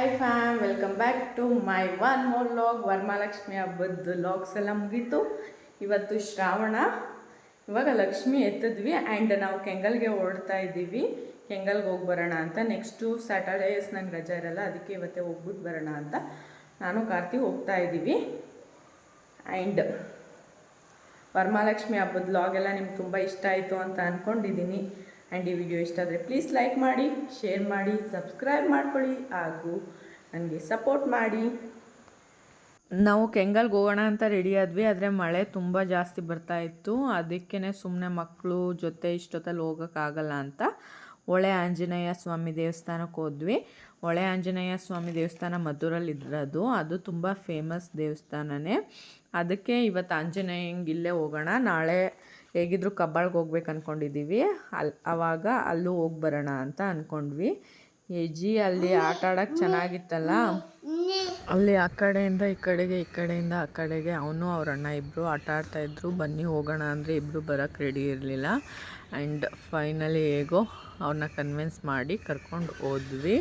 Hi fam welcome back to my one more log Varamahalakshmi ಹಬ್ಬದ logs ಎಲ್ಲ ಮುಗೀತು. ಇವತ್ತು ಶ್ರಾವಣ. ಇವಾಗ ಲಕ್ಷ್ಮಿ ಎತ್ತಿದ್ವಿ ಆ್ಯಂಡ್ ನಾವು ಕೆಂಗಲ್ಗೆ ಓಡ್ತಾ ಇದ್ದೀವಿ. ಕೆಂಗಲ್ಗೆ ಹೋಗಿ ಬರೋಣ ಅಂತ. ನೆಕ್ಸ್ಟು ಸ್ಯಾಟರ್ಡೇಸ್ ನಂಗೆ ರಜೆ ಇರಲ್ಲ, ಅದಕ್ಕೆ ಇವತ್ತೇ ಹೋಗ್ಬಿಟ್ಟು ಬರೋಣ ಅಂತ. ನಾನು ಕಾರ್ತಿ ಹೋಗ್ತಾ ಇದ್ದೀವಿ. ಆ್ಯಂಡ್ ವರಮಹಾಲಕ್ಷ್ಮಿ ಹಬ್ಬದ ಎಲ್ಲ ನಿಮ್ಗೆ ತುಂಬ ಇಷ್ಟ ಆಯಿತು ಅಂತ ಅಂದ್ಕೊಂಡಿದ್ದೀನಿ ಆ್ಯಂಡ್ ಈ ವಿಡಿಯೋ ಇಷ್ಟ ಆದರೆ ಪ್ಲೀಸ್ ಲೈಕ್ ಮಾಡಿ ಶೇರ್ ಮಾಡಿ ಸಬ್ಸ್ಕ್ರೈಬ್ ಮಾಡ್ಕೊಳ್ಳಿ ಹಾಗೂ ನನಗೆ ಸಪೋರ್ಟ್ ಮಾಡಿ. ನಾವು ಕೆಂಗಲ್ಗೆ ಹೋಗೋಣ ಅಂತ ರೆಡಿ ಆದ್ವಿ, ಆದರೆ ಮಳೆ ತುಂಬ ಜಾಸ್ತಿ ಬರ್ತಾ ಇತ್ತು. ಅದಕ್ಕೇ ಸುಮ್ಮನೆ ಮಕ್ಕಳು ಜೊತೆ ಇಷ್ಟೊತ್ತಲ್ಲಿ ಹೋಗೋಕ್ಕಾಗಲ್ಲ ಅಂತ ಹೊಳೆ ಆಂಜನೇಯ ಸ್ವಾಮಿ ದೇವಸ್ಥಾನಕ್ಕೆ ಹೋದ್ವಿ. ಹೊಳೆ ಆಂಜನೇಯ ಸ್ವಾಮಿ ದೇವಸ್ಥಾನ ಮದ್ದೂರಲ್ಲಿ ಇರೋದು. ಅದು ತುಂಬ ಫೇಮಸ್ ದೇವಸ್ಥಾನನೇ. ಅದಕ್ಕೆ ಇವತ್ತು ಆಂಜನೇಯಂಗೆ ಇಲ್ಲೇ ಹೋಗೋಣ. ನಾಳೆ ಹೇಗಿದ್ರು ಕಬ್ಬಾಳ್ಗೆ ಹೋಗ್ಬೇಕು ಅಂದ್ಕೊಂಡಿದ್ದೀವಿ ಅಲ್ಲಿ ಆವಾಗ ಅಲ್ಲೂ ಹೋಗಿ ಬರೋಣ ಅಂತ ಅಂದ್ಕೊಂಡ್ವಿ ಯಜ್ಜಿ ಅಲ್ಲಿ ಆಟ ಆಡೋಕ್ಕೆ ಚೆನ್ನಾಗಿತ್ತಲ್ಲ? ಅಲ್ಲಿ ಆ ಕಡೆಯಿಂದ ಈ ಕಡೆಗೆ, ಈ ಕಡೆಯಿಂದ ಆ ಕಡೆಗೆ ಅವನು ಅವ್ರ ಅಣ್ಣ ಇಬ್ಬರು ಆಟ ಆಡ್ತಾ ಇದ್ರು. ಬನ್ನಿ, ಹೋಗೋಣ ಅಂದರೆ ಇಬ್ಬರು ಬರೋಕ್ಕೆ ರೆಡಿ ಇರಲಿಲ್ಲ. ಆ್ಯಂಡ್ ಫೈನಲಿ ಹೇಗೋ ಅವ್ರನ್ನ ಕನ್ವಿನ್ಸ್ ಮಾಡಿ ಕರ್ಕೊಂಡು ಹೋದ್ವಿ.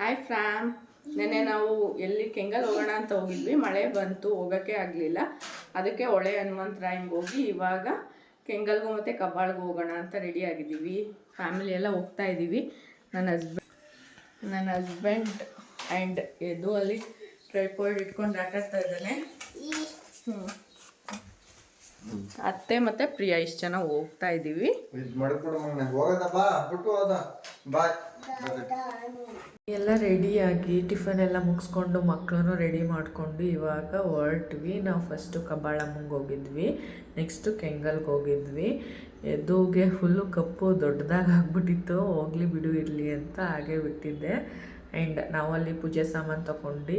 ಹಾಯ್ ಫ್ರಾಮ್ ನೆನ್ನೆ ನಾವು ಎಲ್ಲಿ ಕೆಂಗಲ್ ಹೋಗೋಣ ಅಂತ ಹೋಗಿದ್ವಿ. ಮಳೆ ಬಂತು, ಹೋಗೋಕ್ಕೆ ಆಗಲಿಲ್ಲ. ಅದಕ್ಕೆ ಹೊಳೆ ಹನುಮಂತರಾಯಂಗೆ ಹೋಗಿ ಇವಾಗ ಕೆಂಗಲ್ಗೂ ಮತ್ತು ಕಬ್ಬಾಳ್ಗೂ ಹೋಗೋಣ ಅಂತ ರೆಡಿ ಆಗಿದ್ದೀವಿ. ಫ್ಯಾಮಿಲಿ ಎಲ್ಲ ಹೋಗ್ತಾ ಇದ್ದೀವಿ. ನನ್ನ ಹಸ್ಬೆಂಡ್ ನನ್ನ ಹಸ್ಬೆಂಡ್ ಆ್ಯಂಡ್ ಎದು ಅಲ್ಲಿ ಟ್ರೈಪೋರ್ಡ್ ಇಟ್ಕೊಂಡು ಆಟಾಡ್ತಾ ಇದ್ದಾನೆ. ಅತ್ತೆ ಮತ್ತೆ ಪ್ರಿಯಾ ಇಷ್ಟು ಜನ ಹೋಗ್ತಾ ಇದ್ದೀವಿ. ಎಲ್ಲ ರೆಡಿಯಾಗಿ ಟಿಫನ್ ಎಲ್ಲ ಮುಗಿಸ್ಕೊಂಡು ಮಕ್ಕಳನ್ನು ರೆಡಿ ಮಾಡಿಕೊಂಡು ಇವಾಗ ಹೊರಟ್ವಿ. ನಾವು ಫಸ್ಟು ಕಬ್ಬಾಳಮ್ಮಂಗೆ ಹೋಗಿದ್ವಿ. ನೆಕ್ಸ್ಟು ಕೆಂಗಲ್ಗೆ ಹೋಗಿದ್ವಿ. ಎದುಗೆ ಫುಲ್ಲು ಕಪ್ಪು ದೊಡ್ಡದಾಗಿ ಆಗ್ಬಿಟ್ಟಿತ್ತು. ಹೋಗ್ಲಿ ಬಿಡು ಇರಲಿ ಅಂತ ಹಾಗೆ ಬಿಟ್ಟಿದ್ದೆ. ಆ್ಯಂಡ್ ನಾವಲ್ಲಿ ಪೂಜೆ ಸಾಮಾನು ತೊಗೊಂಡು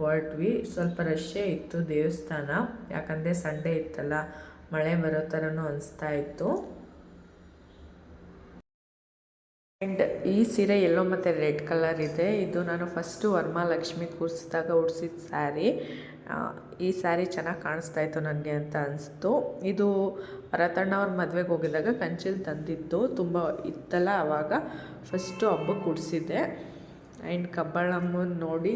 ಹೊರಟ್ವಿ. ಸ್ವಲ್ಪ ರಶ್ಶೇ ಇತ್ತು ದೇವಸ್ಥಾನ. ಯಾಕಂದರೆ ಸಂಡೇ ಇತ್ತಲ್ಲ, ಮಳೆ ಬರೋ ಥರನೂ ಅನಿಸ್ತಾ ಇತ್ತು. ಆ್ಯಂಡ್ ಈ ಸೀರೆ ಎಲ್ಲೋ ಮತ್ತು ರೆಡ್ ಕಲರ್ ಇದೆ. ಇದು ನಾನು ಫಸ್ಟು ವರಮಹಾಲಕ್ಷ್ಮಿ ಕೂರಿಸಿದಾಗ ಉಡ್ಸಿದ ಸ್ಯಾರಿ. ಈ ಸ್ಯಾರಿ ಚೆನ್ನಾಗಿ ಕಾಣಿಸ್ತಾ ಇತ್ತು ನನಗೆ ಅಂತ ಅನಿಸ್ತು. ಇದು ರತಣ್ಣ ಅವ್ರ ಮದುವೆಗೆ ಹೋಗಿದ್ದಾಗ ಕಂಚಿಲ್ ತಂದಿತ್ತು ತುಂಬ ಇತ್ತಲ್ಲ ಆವಾಗ ಫಸ್ಟು ಹಬ್ಬ ಉಡ್ಸಿದ್ದೆ ಆ್ಯಂಡ್ ಕಬ್ಬಾಳಮ್ಮನ ನೋಡಿ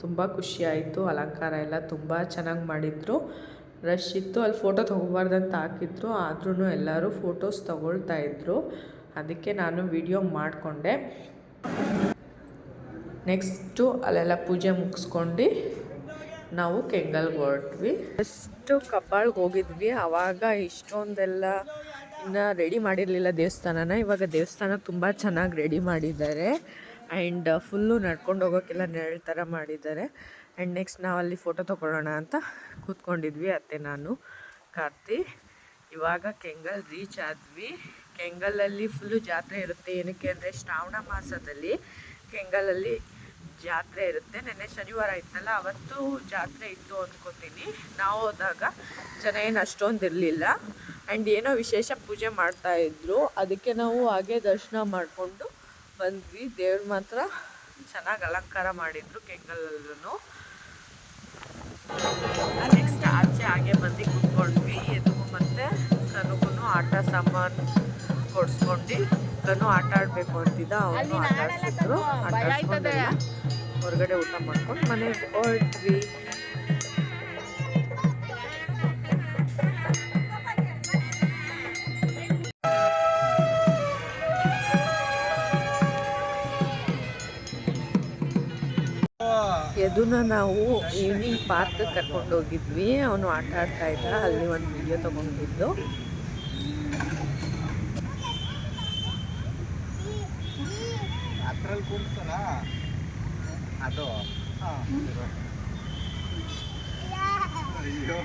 ತುಂಬ ಖುಷಿ ಆಯಿತು. ಅಲಂಕಾರ ಎಲ್ಲ ತುಂಬ ಚೆನ್ನಾಗಿ ಮಾಡಿದರು. ರಶ್ ಇತ್ತು. ಅಲ್ಲಿ ಫೋಟೋ ತೊಗೋಬಾರ್ದಂತ ಹಾಕಿದ್ರು. ಆದ್ರೂ ಎಲ್ಲರೂ ಫೋಟೋಸ್ ತೊಗೊಳ್ತಾ ಇದ್ರು. ಅದಕ್ಕೆ ನಾನು ವಿಡಿಯೋ ಮಾಡಿಕೊಂಡೆ. ನೆಕ್ಸ್ಟು ಅಲ್ಲೆಲ್ಲ ಪೂಜೆ ಮುಗಿಸ್ಕೊಂಡು ನಾವು ಕೆಂಗಲ್ಗೆ ಹೊರಟ್ವಿ. ಫಸ್ಟು ಕಬ್ಬಾಳ್ಗೆ ಹೋಗಿದ್ವಿ ಆವಾಗ ಇಷ್ಟೊಂದೆಲ್ಲ ಇನ್ನು ರೆಡಿ ಮಾಡಿರಲಿಲ್ಲ ದೇವಸ್ಥಾನನ. ಇವಾಗ ದೇವಸ್ಥಾನ ತುಂಬ ಚೆನ್ನಾಗಿ ರೆಡಿ ಮಾಡಿದ್ದಾರೆ. ಆ್ಯಂಡ್ ಫುಲ್ಲು ನಡ್ಕೊಂಡು ಹೋಗೋಕ್ಕೆಲ್ಲ ನೆರಳು ಥರ ಮಾಡಿದ್ದಾರೆ. ಆ್ಯಂಡ್ ನೆಕ್ಸ್ಟ್ ನಾವು ಅಲ್ಲಿ ಫೋಟೋ ತೊಗೊಳ್ಳೋಣ ಅಂತ ಕೂತ್ಕೊಂಡಿದ್ವಿ ಅತ್ತೆ ನಾನು, ಕಾರ್ತಿ. ಇವಾಗ ಕೆಂಗಲ್ ರೀಚ್ ಆದ್ವಿ. ಕೆಂಗಲಲ್ಲಿ ಫುಲ್ಲು ಜಾತ್ರೆ ಇರುತ್ತೆ. ಏನಕ್ಕೆ ಅಂದರೆ ಶ್ರಾವಣ ಮಾಸದಲ್ಲಿ ಕೆಂಗಲಲ್ಲಿ ಜಾತ್ರೆ ಇರುತ್ತೆ. ನೆನ್ನೆ ಶನಿವಾರ ಇತ್ತಲ್ಲ, ಅವತ್ತು ಜಾತ್ರೆ ಇತ್ತು ಅಂದ್ಕೊತೀನಿ ನಾವು ಹೋದಾಗ ಜನ ಏನು ಅಷ್ಟೊಂದು ಇರಲಿಲ್ಲ. ಆ್ಯಂಡ್ ಏನೋ ವಿಶೇಷ ಪೂಜೆ ಮಾಡ್ತಾ ಇದ್ರು. ಅದಕ್ಕೆ ನಾವು ಹಾಗೆ ದರ್ಶನ ಮಾಡಿಕೊಂಡು ಬಂದ್ವಿ. ದೇವ್ರು ಮಾತ್ರ ಚೆನ್ನಾಗಿ ಅಲಂಕಾರ ಮಾಡಿದ್ರು ಕೆಂಗಲಲ್ಲೂ ನೆಕ್ಸ್ಟ್ ಆಚೆ ಹಾಗೆ ಬಂದು ಕುತ್ಕೊಂಡ್ವಿ. ಎದುಗು ಮತ್ತೆ ತನಗೂ ಆಟ ಸಾಮಾನು. ಕೊಡ್ಸ್ಕೊಂಡು ತನು ಆಟ ಆಡಬೇಕು ಅಂತಿದ್ದ ಅವನು ಆಟ ಆಟಾಡ್ಸ್ಕೊಂಡು ಆಟ ಆಡ್ಸ್ಕೊಂಡೆಲ್ಲ ಹೊರಗಡೆ ಊಟ ಮಾಡ್ಕೊಂಡು ಮನೆಗೆ ಹೊರಟ್ವಿ. ಎದುನ ನಾವು ಈವ್ನಿಂಗ್ ಪಾರ್ಕ್ ಕರ್ಕೊಂಡು ಹೋಗಿದ್ವಿ ಅವನು ಆಟ ಆಡ್ತಾ ಇದ್ದ. ಅಲ್ಲಿ ಒಂದು ವಿಡಿಯೋ ತಗೊಂಡಿದ್ದು. ಅದ್ರಲ್ಲಿ ಕೂಡ್ಸಲ್ಲ ಅದು ಅಯ್ಯೋ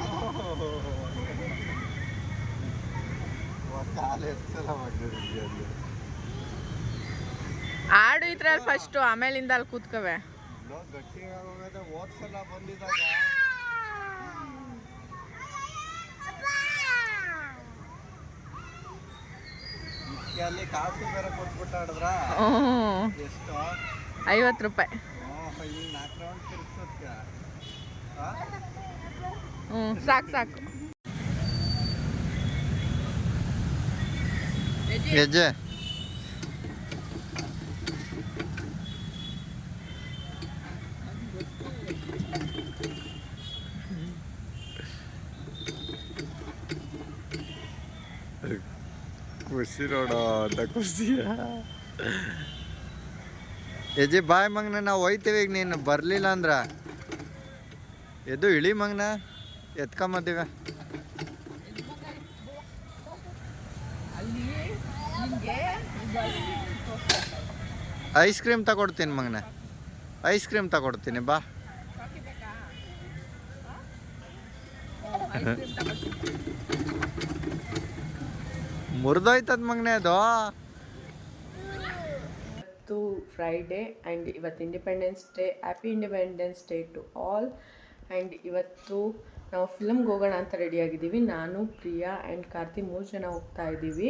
ಕಾಲು ಎತ್ತಲ್ಲ ಮಾಡಿದ್ವಿ ಅಲ್ಲಿ ಆಡು ಇದ್ರಲ್ಲಿ ಫಸ್ಟು ಆಮೇಲಿಂದ ಅಲ್ಲಿ ಕೂತ್ಕವೆ ನೋ ಗಟ್ಟಿಗೆ ಹೋಗೋದ ಹೋದ್ಸಲ ಬಂದಿದ್ದಾಗ ಅಲ್ಲಿ ಕಾಸು ಬೇರೆ ಎಷ್ಟು? ಐವತ್ತು ರೂಪಾಯಿ. ಹಿಂಗೆ ನಾಲ್ಕು ರೌಂಡ್ ಹ್ಞೂ ಸಾಕು ಸಾಕು. ಹೆಜ್ಜೆ Hey. ನೋಡೋ ಅಂತ ಖುಷಿಯ ಎಜೆ ಬಾಯ್ ಮಗ್ನ ನಾವು ಹೋಯ್ತೇವೆ ಈಗ ನೀನು. ಬರಲಿಲ್ಲ ಅಂದ್ರ. ಎದ್ದು ಇಳಿ ಮಂಗ್ನ. ಎತ್ಕೊಂಬತ್ತೀವ ಐಸ್ ಕ್ರೀಮ್ ತಗೊಡ್ತೀನಿ ಮಗ್ನ. ಐಸ್ ಕ್ರೀಮ್ ತಗೊಡ್ತೀನಿ ಬಾ. ಮುರಿದೋಯ್ತದ ಮಗನೇ ಅದು. ಇವತ್ತು ಫ್ರೈಡೇ ಆ್ಯಂಡ್ ಇವತ್ತು independence day happy independence day to all and ಇವತ್ತು ನಾವು ಫಿಲಮ್ಗೆ ಹೋಗೋಣ ಅಂತ ರೆಡಿಯಾಗಿದ್ದೀವಿ ನಾನು, ಪ್ರಿಯಾ ಆ್ಯಂಡ್ ಕಾರ್ತಿ ಮೂರು ಜನ ಹೋಗ್ತಾ ಇದ್ದೀವಿ.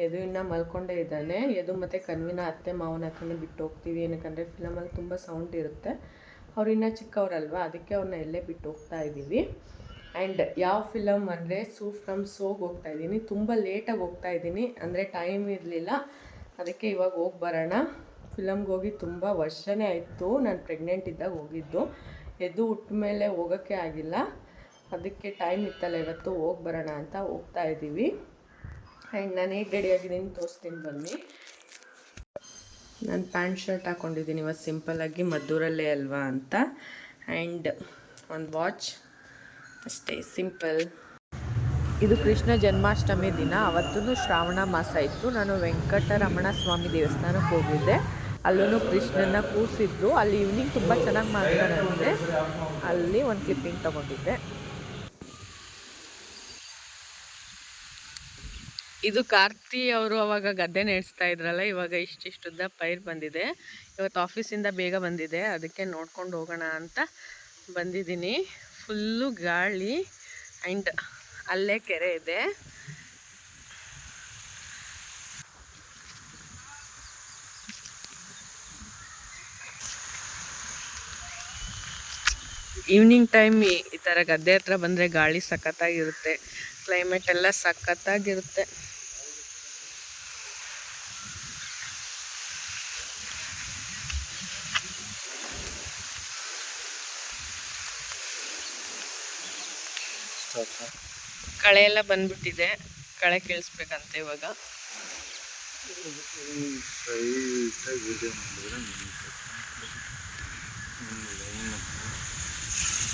ಎದು ಇನ್ನು ಮಲ್ಕೊಂಡೇ ಇದ್ದಾನೆ. ಎದು ಮತ್ತು ಕನ್ವಿನ ಅತ್ತೆ, ಮಾವನ ಹತ್ರನೇ ಬಿಟ್ಟು ಹೋಗ್ತೀವಿ. ಏನಕ್ಕಂದರೆ ಫಿಲಮಲ್ಲಿ ತುಂಬ ಸೌಂಡ್ ಇರುತ್ತೆ. ಅವ್ರು ಇನ್ನೂ ಚಿಕ್ಕವರಲ್ವ? ಅದಕ್ಕೆ ಅವ್ರನ್ನ ಎಲ್ಲೇ ಬಿಟ್ಟು ಹೋಗ್ತಾ ಇದ್ದೀವಿ. ಆ್ಯಂಡ್ ಯಾವ ಫಿಲಮ್ ಅಂದರೆ ಸೂ ಫ್ರಮ್ ಸೋಗ್ ಹೋಗ್ತಾ ಇದ್ದೀನಿ. ತುಂಬ ಲೇಟಾಗಿ ಹೋಗ್ತಾ ಇದ್ದೀನಿ. ಅಂದರೆ ಟೈಮ್ ಇರಲಿಲ್ಲ. ಅದಕ್ಕೆ ಇವಾಗ ಹೋಗಿ ಬರೋಣ. ಫಿಲಮ್ಗೆ ಹೋಗಿ ತುಂಬ ವರ್ಷನೇ ಆಯಿತು. ನಾನು ಪ್ರೆಗ್ನೆಂಟ್ ಇದ್ದಾಗ ಹೋಗಿದ್ದು. ಎದ್ದು ಹುಟ್ಟ ಮೇಲೆ ಹೋಗೋಕ್ಕೆ ಆಗಿಲ್ಲ. ಅದಕ್ಕೆ ಟೈಮ್ ಇತ್ತಲ್ಲ, ಇವತ್ತು ಹೋಗಿ ಬರೋಣ ಅಂತ ಹೋಗ್ತಾ ಇದ್ದೀವಿ. ಆ್ಯಂಡ್ ನಾನು ಹೇಗೆ ರೆಡಿ ಆಗಿದ್ದೀನಿ ತೋರಿಸ್ತೀನಿ ಬನ್ನಿ. ನಾನು ಪ್ಯಾಂಟ್ ಶರ್ಟ್ ಹಾಕ್ಕೊಂಡಿದ್ದೀನಿ ಇವತ್ತು ಸಿಂಪಲ್ಲಾಗಿ ಮದ್ದೂರಲ್ಲೇ ಅಲ್ವಾ ಅಂತ. ಆ್ಯಂಡ್ ಒಂದು ವಾಚ್ ಅಷ್ಟೇ, ಸಿಂಪಲ್. ಇದು ಕೃಷ್ಣ ಜನ್ಮಾಷ್ಟಮಿ ದಿನ. ಅವತ್ತೂ ಶ್ರಾವಣ ಮಾಸ ಇತ್ತು. ನಾನು ವೆಂಕಟರಮಣ ಸ್ವಾಮಿ ದೇವಸ್ಥಾನಕ್ಕೆ ಹೋಗಿದ್ದೆ. ಅಲ್ಲೂ ಕೃಷ್ಣನ ಕೂರಿಸಿದ್ರು. ಅಲ್ಲಿ ಈವ್ನಿಂಗ್ ತುಂಬ ಚೆನ್ನಾಗಿ ಮಾಡ್ತಾರಂತೆ ಅಲ್ಲಿ ಒಂದು ಕ್ಲಿಪ್ಪಿಂಗ್ ತಗೊಂಡಿದ್ದೆ. ಇದು ಕಾರ್ತಿ ಅವರು ಅವಾಗ ಗದ್ದೆ ನಡೆಸ್ತಾ ಇದ್ರಲ್ಲ, ಇವಾಗ ಇಷ್ಟಿಷ್ಟುದ್ದ ಪೈರ್ ಬಂದಿದೆ. ಇವತ್ತು ಆಫೀಸಿಂದ ಬೇಗ ಬಂದಿದೆ. ಅದಕ್ಕೆ ನೋಡ್ಕೊಂಡು ಹೋಗೋಣ ಅಂತ ಬಂದಿದ್ದೀನಿ. ಫುಲ್ಲು ಗಾಳಿ ಆ್ಯಂಡ್ ಅಲ್ಲೇ ಕೆರೆ ಇದೆ. ಈವ್ನಿಂಗ್ ಟೈಮ್ ಈ ಥರ ಗದ್ದೆ ಹತ್ರ ಬಂದರೆ ಗಾಳಿ ಸಖತ್ತಾಗಿರುತ್ತೆ. ಕ್ಲೈಮೇಟ್ ಎಲ್ಲ ಸಖತ್ತಾಗಿರುತ್ತೆ. ಕಳೆ ಎಲ್ಲ ಬಂದ್ಬಿಟ್ಟಿದೆ. ಕಳೆ ಕೀಳಿಸ್ಬೇಕಂತೆ ಇವಾಗ.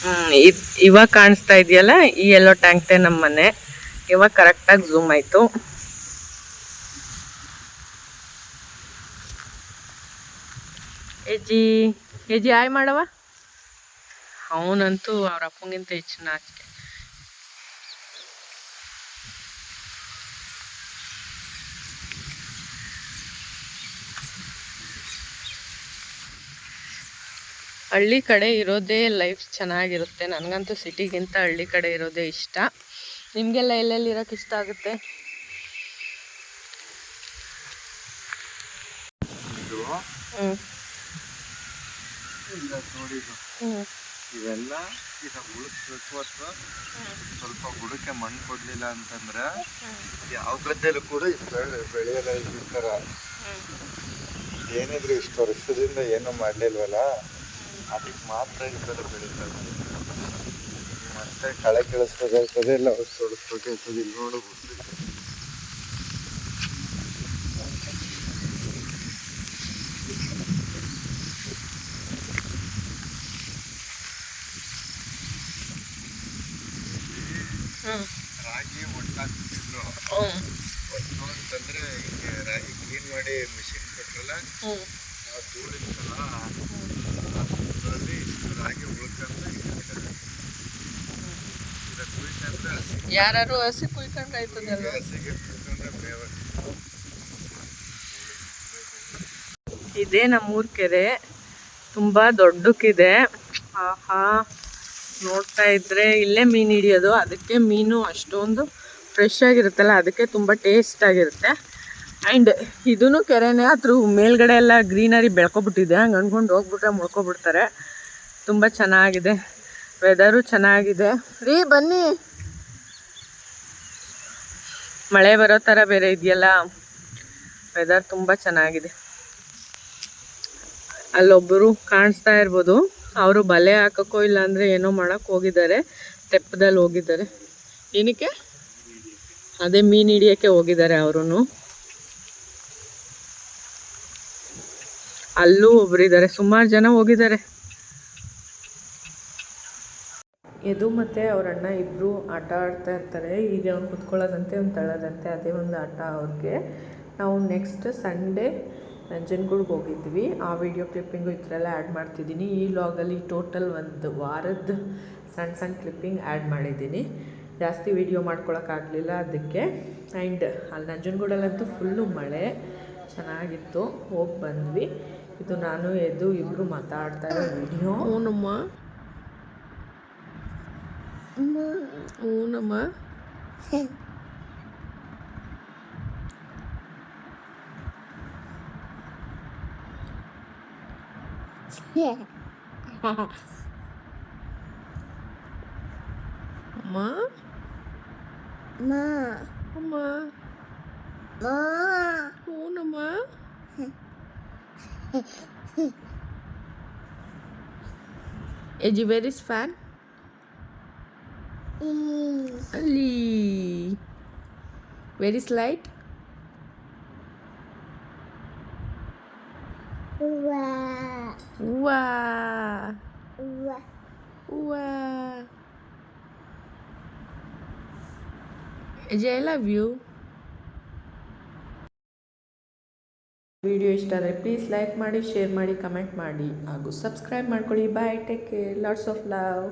ಹ್ಮ್ ಇವಾಗ ಕಾಣಿಸ್ತಾ ಇದೆಯಲ್ಲ ಈ ಎಲ್ಲೋ ಟ್ಯಾಂಕ್ತೆ ನಮ್ಮ ಮನೆ ಇವಾಗ ಕರೆಕ್ಟಾಗಿ ಝೂಮ್ ಆಯ್ತು. ಎಜ್ಜಿ ಎಜ್ಜಿ ಆಯ್ ಮಾಡವ ಅವನಂತೂ ಅವ್ರ ಅಪ್ಪಂಗಿಂತ ಹೆಚ್ಚಿನ ನಾಚಿಕೆ ಹಳ್ಳಿ ಕಡೆ ಇರೋದೇ ಲೈಫ್ ಚೆನ್ನಾಗಿರುತ್ತೆ. ನನಗಂತೂ ಸಿಟಿಗಿಂತ ಹಳ್ಳಿ ಕಡೆ ಇರೋದೇ ಇಷ್ಟ. ನಿಮಗೆಲ್ಲ ಎಲ್ಲೆಲ್ಲಿ ಇರೋಕೆ ಇಷ್ಟ ಆಗುತ್ತೆ? ಇವೆಲ್ಲ ಸ್ವಲ್ಪ ಗುಡಕ್ಕೆ ಮಣ್ಣು ಕೊಡ್ಲಿಲ್ಲ ಅಂತಂದ್ರೆ ಯಾವ ಗದ್ದೆಲ್ಲೂ ಕೂಡ ಬೆಳೆಯಲ್ಲ ಈ ಥರ. ಏನಿದ್ರು ಇಷ್ಟು ವರ್ಷದಿಂದ ಏನೂ ಮಾಡಲಿಲ್ವಲ್ಲ? ಅದಕ್ಕೆ ಮಾತ್ರ ಈ ಥರ ಬೆಳೀತದೆ ಮತ್ತೆ ಕಳೆ ಕೆಳಿಸ್ಬೇಕಾಗ್ತದೆ ಇಲ್ಲ ಔಷಧಿ ಹೊಡಿಸ್ಬೇಕಾಗ್ತದೆ ಇಲ್ಲಿ ನೋಡಬಹುದು ರಾಗಿ ಒಟ್ಟಾಕ್ತಿದ್ರು ಒಟ್ಟು ಅಂತಂದ್ರೆ ಈಗ ರಾಗಿ ಕ್ಲೀನ್ ಮಾಡಿ ಮಿಷಿನ್ ಕೊಟ್ರಲ್ಲ ಹ್ಮ್. ನಾವು ಧೂಳಿತ್ತಲ್ಲ ಯಾರು ಹಸಿ ಕುಯ್ಕೊಂಡಾಯ್ತದಲ್ಲ ಇದೇ ನಮ್ಮೂರ್ ಕೆರೆ. ತುಂಬಾ ದೊಡ್ಡಕ್ಕಿದೆ. ಆಹಾ, ನೋಡ್ತಾ ಇದ್ರೆ ಇಲ್ಲೇ ಮೀನು ಹಿಡಿಯೋದು. ಅದಕ್ಕೆ ಮೀನು ಅಷ್ಟೊಂದು ಫ್ರೆಶ್ ಆಗಿರುತ್ತಲ್ಲ, ಅದಕ್ಕೆ ತುಂಬ ಟೇಸ್ಟ್ ಆಗಿರುತ್ತೆ. ಆ್ಯಂಡ್ ಇದೂ ಕೆರೆನೇ, ಅದ್ರ ಮೇಲ್ಗಡೆ ಎಲ್ಲ ಗ್ರೀನರಿ ಬೆಳ್ಕೊಬಿಟ್ಟಿದೆ. ಹಂಗೆ ಅಂದ್ಕೊಂಡು ಹೋಗ್ಬಿಟ್ರೆ ಮುಳ್ಕೊಬಿಡ್ತಾರೆ. ತುಂಬ ಚೆನ್ನಾಗಿದೆ. ವೆದರು ಚೆನ್ನಾಗಿದೆ. ರೀ, ಬನ್ನಿ. ಮಳೆ ಬರೋ ಥರ ಬೇರೆ ಇದೆಯಲ್ಲ? ವೆದರ್ ತುಂಬ ಚೆನ್ನಾಗಿದೆ. ಅಲ್ಲೊಬ್ಬರು ಕಾಣಿಸ್ತಾ ಇರ್ಬೋದು. ಅವರು ಬಲೆ ಹಾಕೋಕ್ಕೋ ಇಲ್ಲ ಅಂದರೆ ಏನೋ ಮಾಡೋಕ್ಕೆ ಹೋಗಿದ್ದಾರೆ. ತೆಪ್ಪದಲ್ಲಿ ಹೋಗಿದ್ದಾರೆ. ಏನಕ್ಕೆ? ಅದೇ ಮೀನು ಹಿಡಿಯೋಕ್ಕೆ ಹೋಗಿದ್ದಾರೆ ಅವರು ಅಲ್ಲೂ ಒಬ್ಬರಿದ್ದಾರೆ ಸುಮಾರು ಜನ ಹೋಗಿದ್ದಾರೆ. ಯದು ಮತ್ತು ಅವ್ರ ಅಣ್ಣ ಇಬ್ಬರು ಆಟ ಆಡ್ತಾ ಇರ್ತಾರೆ. ಈಗ ಅವ್ನು ಕುತ್ಕೊಳ್ಳೋದಂತೆ, ಅವ್ನು ತಳ್ಳೋದಂತೆ ಅದೇ ಒಂದು ಆಟ ಅವ್ರಿಗೆ. ನಾವು ನೆಕ್ಸ್ಟ್ ಸಂಡೇ ನಂಜನಗೂಡ್ಗೆ ಹೋಗಿದ್ವಿ. ಆ ವಿಡಿಯೋ ಕ್ಲಿಪ್ಪಿಂಗು ಈ ಥರ ಎಲ್ಲ ಆ್ಯಡ್ ಮಾಡ್ತಿದ್ದೀನಿ. ಈ ಲಾಗಲ್ಲಿ ಟೋಟಲ್ ಒಂದು ವಾರದ ಸಣ್ಣ ಸಣ್ಣ ಕ್ಲಿಪ್ಪಿಂಗ್ ಆ್ಯಡ್ ಮಾಡಿದ್ದೀನಿ. ಜಾಸ್ತಿ ವಿಡಿಯೋ ಮಾಡ್ಕೊಳಕ್ಕಾಗಲಿಲ್ಲ ಅದಕ್ಕೆ. ಆ್ಯಂಡ್ ಅಲ್ಲಿ ನಂಜನಗೂಡಲ್ಲಂತೂ ಫುಲ್ಲು ಮಳೆ. ಚೆನ್ನಾಗಿತ್ತು. ಹೋಗಿ ಬಂದ್ವಿ. ಇದು ನಾನು ಎದ್ದು ಇಬ್ಬರು ಮಾತಾಡ್ತಾ ಇರೋ ವಿಡಿಯೋ ஊனமா அம்மா அம்மா அம்மா அம்மா ஊனம்மா Is you very fan? Is fan ಅಲ್ಲಿ ವೆರ್ ಇಸ್ ಲೈಟ್ ವಾ ವಾ ಎಜಿ ಐ ಲವ್ ಯು ವಿಡಿಯೋ ಇಷ್ಟ ಆದರೆ ಪ್ಲೀಸ್ ಲೈಕ್ ಮಾಡಿ ಶೇರ್ ಮಾಡಿ ಕಮೆಂಟ್ ಮಾಡಿ. ಹಾಗೂ ಸಬ್ಸ್ಕ್ರೈಬ್ ಮಾಡ್ಕೊಳ್ಳಿ. Bye take care lots of love